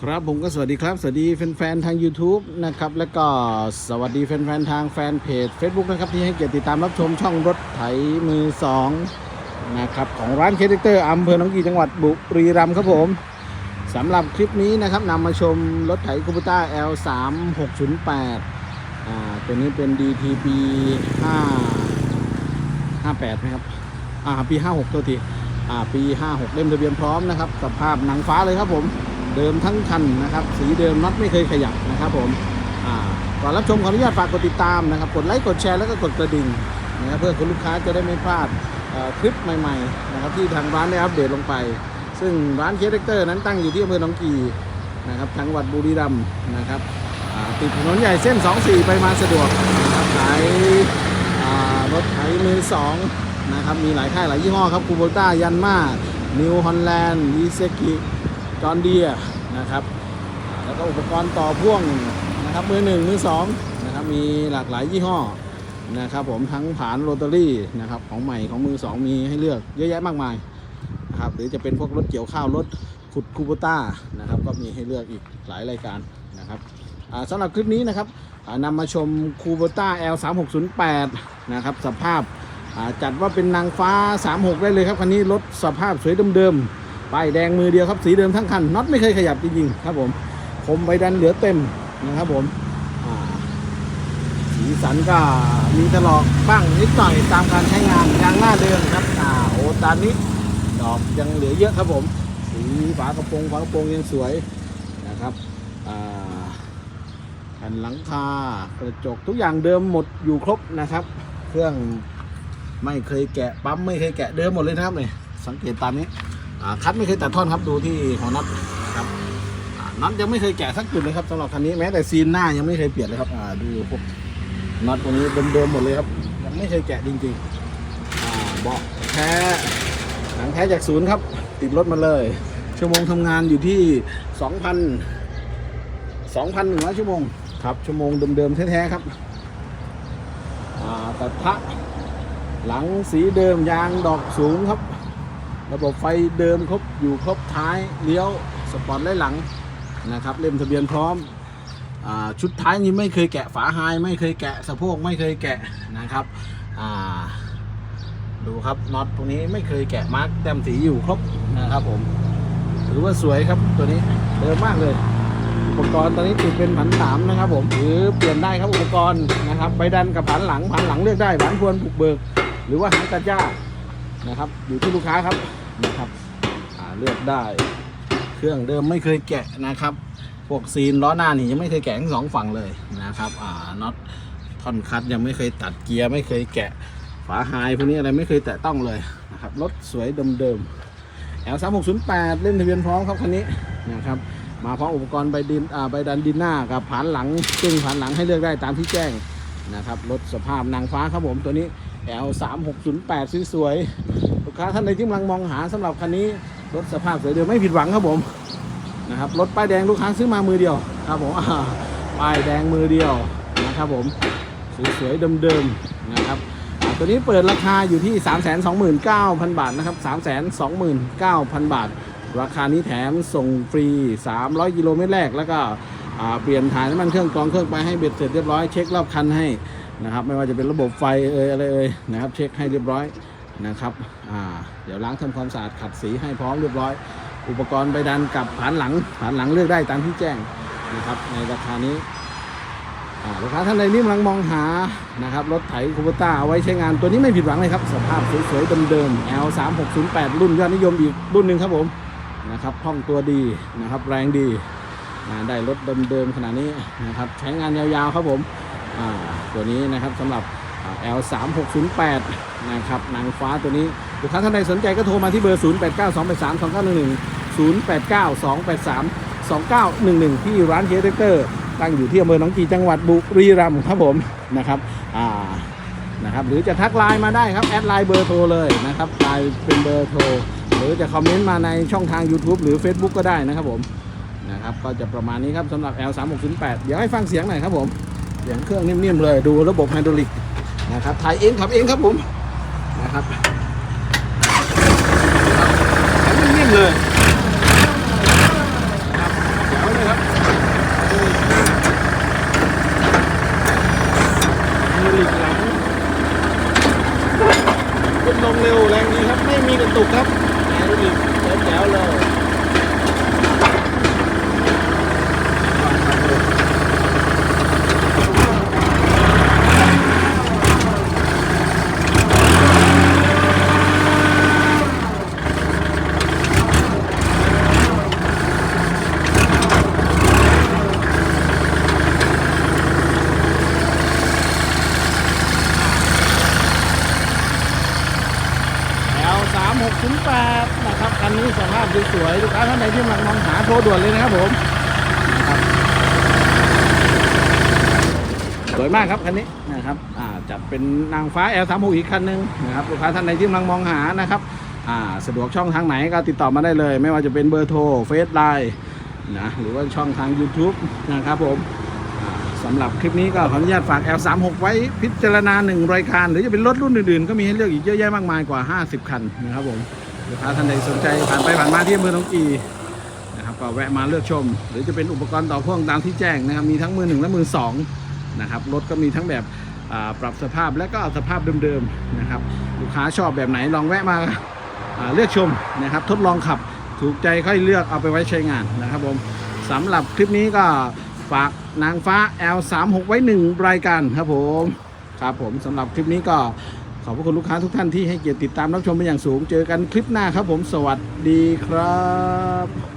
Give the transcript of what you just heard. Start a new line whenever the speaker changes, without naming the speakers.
ครับผมก็สวัสดีครับ สวัสดีแฟนๆทาง YouTube นะครับ แล้วก็สวัสดีแฟนๆทางแฟนเพจ Facebook นะครับ ที่ให้เกียรติติดตามรับชมช่องรถไถมือสองนะครับของร้านเคเดเตอร์อำเภอหนองกีจังหวัดบุรีรัมย์ครับผมสำหรับคลิปนี้นะครับนำมาชมรถไถคูปต้า L 3 6 0 8 อ่าตัวนี้เป็น DTP 5 58นะครับอ่าปี 56 ตัวทีอ่าปี 56 เล่มทะเบียนพร้อมนะครับสภาพหนังฟ้าเลยครับผม เดิมทั้งคันนะครับ สีเดิมน็อตไม่เคยขยับนะครับผมก่อนรับชมขออนุญาตฝากกดติดตามนะครับ กดไลค์กดแชร์แล้วก็กดกระดิ่งนะครับเพื่อคุณลูกค้าจะได้ไม่พลาดคลิปใหม่ๆนะครับที่ทางร้านได้อัปเดตลงไป ซึ่งร้านเคสเตอร์นั้นตั้งอยู่ที่อำเภอหนองกีนะครับจังหวัดบุรีรัมย์นะครับติดถนนใหญ่เส้น 24 ไปมาสะดวกนะครับขายรถไถมือสองนะครับมีหลายค่ายหลายยี่ห้อครับคูโบต้ายันมานิวฮอลแลนด์อีเซกิ จอนเดียนะครับ แล้วก็อุปกรณ์ต่อพ่วงนะครับมือหนึ่งมือสองนะครับมีหลากหลายยี่ห้อนะครับผมทั้งผานโรตารี่นะครับของใหม่ของมือสองมีให้เลือกเยอะแยะมากมายนะครับหรือจะเป็นพวกรถเกี่ยวข้าวรถขุดคูโบต้านะครับก็มีให้เลือกอีกหลายรายการนะครับอ่าสำหรับคลิปนี้นะครับอ่านำมาชมคูโบต้า L 3 6 0 8 นะครับสภาพจัดว่าเป็นนางฟ้า 36 ได้เลยครับคันนี้รถสภาพสวยเดิมๆ ป้ายแดงมือเดียวครับสีเดิมทั้งคันน็อตไม่เคยขยับจริงๆครับผมคมใบดันเหลือเต็มนะครับผมสีสันก็มีถลอกบ้างนิดหน่อยตามการใช้งานยางหน้าเดิมครับอ่าโอตอนนี้ดอกยังเหลือเยอะครับผมสีฝากระโปรงฝากระโปรงยังสวยนะครับอ่าแผ่นหลังคากระจกทุกอย่างเดิมหมดอยู่ครบนะครับ เครื่องไม่เคยแกะปั๊มไม่เคยแกะเดิมหมดเลยนะครับเนี่ยสังเกตตามนี้ คัดไม่เคยตัดท่อนครับดูที่หัวน็อตครับน็อตยังไม่เคยแกะสักจุดเลยครับสำหรับคันนี้แม้แต่ซีนหน้ายังไม่เคยเปลี่ยนเลยครับดูพวกน็อตตรงนี้เดิมๆหมดเลยครับยังไม่เคยแกะจริงๆเบาะแท้หนังแท้จากศูนย์ครับ ติดรถมาเลย ชั่วโมงทำงานอยู่ที่ 2,000 2,100 ชั่วโมงครับชั่วโมงเดิมๆแท้ๆครับอ่ากระหลังสีเดิมยางดอกสูงครับ ระบบไฟเดิมครบอยู่ครบท้ายเลี้ยวสปอร์ตไล่หลังนะครับเล่มทะเบียนพร้อมอชุดท้ายนี้ไม่เคยแกะฝาไฮไม่เคยแกะสะโพกไม่เคยแกะนะครับดูครับน็อตตรงนี้ไม่เคยแกะมาร์กแต้มสีอยู่ครบนะครับผมถือว่าสวยครับตัวนี้เดิมมากเลย อุปกรณ์ตอนนี้ติดเป็นผันสามนะครับผมหรือเปลี่ยนได้ครับอุปกรณ์นะครับใบดันกับผันหลังผันหลังเลือกได้ผันพวนบุกเบิก หรือว่าหางตัดหญ้า นะครับ อยู่ที่ลูกค้าครับนะครับเลือกได้ เครื่องเดิมไม่เคยแกะนะครับ พวกซีนล้อหน้านี่ยังไม่เคยแกะทั้งสองฝั่งเลยนะครับอ่าน็อตท่อนคัดยังไม่เคยตัดเกียร์ไม่เคยแกะฝาไฮพวกนี้อะไรไม่เคยแตะต้องเลยนะครับรถสวยเดิมๆ L 3 6 0 8เล่นทะเบียนพร้อมครับคันนี้นะครับมาพร้อมอุปกรณ์ใบดินอ่าใบดันดินหน้ากับผานหลัง ซึ่งผานหลังให้เลือกได้ตามที่แจ้งนะครับรถสภาพนางฟ้าครับผมตัวนี้ L 3 6 0 8สวยๆ ลูกค้าท่านใดที่กำลังมองหาสำหรับคันนี้รถสภาพสวยเดิมไม่ผิดหวังครับผมนะครับรถป้ายแดงลูกค้าซื้อมามือเดียวครับผมป้ายแดงมือเดียวนะครับผมสวยๆเดิมๆนะครับตัวนี้เปิดราคาอยู่ที่ 3 2 9 0 0 0 บาทนะครับ 3 2 9 0 0 0 บาท ราคานี้แถมส่งฟรี 300กิโลเมตรแรก แล้วก็เปลี่ยนถ่ายน้ำมันเครื่องกรองเครื่องไปให้เบ็ดเสร็จเรียบร้อยเช็ครอบคันให้นะครับ ไม่ว่าจะเป็นระบบไฟเอ่ยอะไรเอ่ยนะครับ เช็คให้เรียบร้อย นะครับเดี๋ยวล้างทำความสะอาดขัดสีให้พร้อมเรียบร้อย อุปกรณ์ใบดันกับผานหลังผานหลังเลือกได้ตามที่แจ้งนะครับในราคานี้ลูกค้าท่านใดที่กำลังมองหานะครับรถไถคูเปต้าเอาไว้ใช้งานตัวนี้ไม่ผิดหวังเลยครับ สภาพสวยๆเดิมๆ L 3 6 0 8รุ่นยอดนิยมอีกรุ่นหนึ่งครับผมนะครับคล่องตัวดีนะครับแรงดีได้รถเดิมๆขนาดนี้นะครับใช้งานยาวๆครับผมตัวนี้นะครับสำหรับ อ่า L 3 6 0 8 นะครับนางฟ้าตัวนี้ลูกค้าท่านใดสนใจก็โทรมาที่เบอร์ 0 8 9 2 8 3 2 9 1 1 0 8 9 2 8 3 2 9 1 1 ที่ร้านเฮดเตอร์ตั้งอยู่ที่อำเภอหนองกีจังหวัดบุรีรัมย์ครับผมนะครับอ่านะครับหรือจะทักไลน์มาได้ครับแอดไลน์เบอร์โทรเลยนะครับไลน์เป็นเบอร์โทรหรือจะคอมเมนต์มาในช่องทาง YouTube หรือ Facebook ก็ได้นะครับผมนะครับก็จะประมาณนี้ครับสำหรับ L 3 6 0 8 เดี๋ยวให้ฟังเสียงหน่อยครับผมเสียงเครื่องนิ่มๆเลยดูระบบไฮดรอลิก นะครับถ่ายเองขับเองครับผมนะครับนิ่งเลยนะครับแจ๋วเลยครับมีหลีกหลังเลงเร็วแรงดีครับไม่มีกระตุกครับแจ๋วดีแจ๋วเลย สวยๆลูกค้าท่านใดที่กำลังมองหาโทรด่วนเลยนะครับผมสวยมากครับคันนี้นะครับอ่าจัดเป็นนางฟ้า L 3 6 อีกคันหนึ่งนะครับลูกค้าท่านใดที่กำลังมองหานะครับอ่าสะดวกช่องทางไหนก็ติดต่อมาได้เลย ไม่ว่าจะเป็นเบอร์โทรเฟซไลน์นะหรือว่าช่องทาง YouTube นะครับผมสำหรับคลิปนี้ก็ขออนุญาตฝาก L36 ไว้พิจารณาหนึ่งรายการ หรือจะเป็นรถรุ่นอื่นๆ ก็มีให้เลือกอีกเยอะแยะมากมายกว่า 50 คันนะครับผม ลูกค้าท่านใดสนใจผ่านไปผ่านมาที่อำเภอหนองกีนะครับก็แวะมาเลือกชม หรือจะเป็นอุปกรณ์ต่อพ่วงตามที่แจ้งนะครับมีทั้งมือหนึ่งและมือสองนะครับรถก็มีทั้งแบบปรับสภาพและก็สภาพเดิมๆนะครับลูกค้าชอบแบบไหนลองแวะมาเลือกชมนะครับ ทดลองขับถูกใจค่อยเลือกเอาไปไว้ใช้งานนะครับผมสำหรับคลิปนี้ก็ฝากนางฟ้า L36 ไว้หนึ่งรายการครับผม ครับผมสำหรับคลิปนี้ก็ ขอบพระคุณลูกค้าทุกท่านที่ให้เกียรติติดตามรับชมเป็นอย่างสูง เจอกันคลิปหน้าครับผม สวัสดีครับ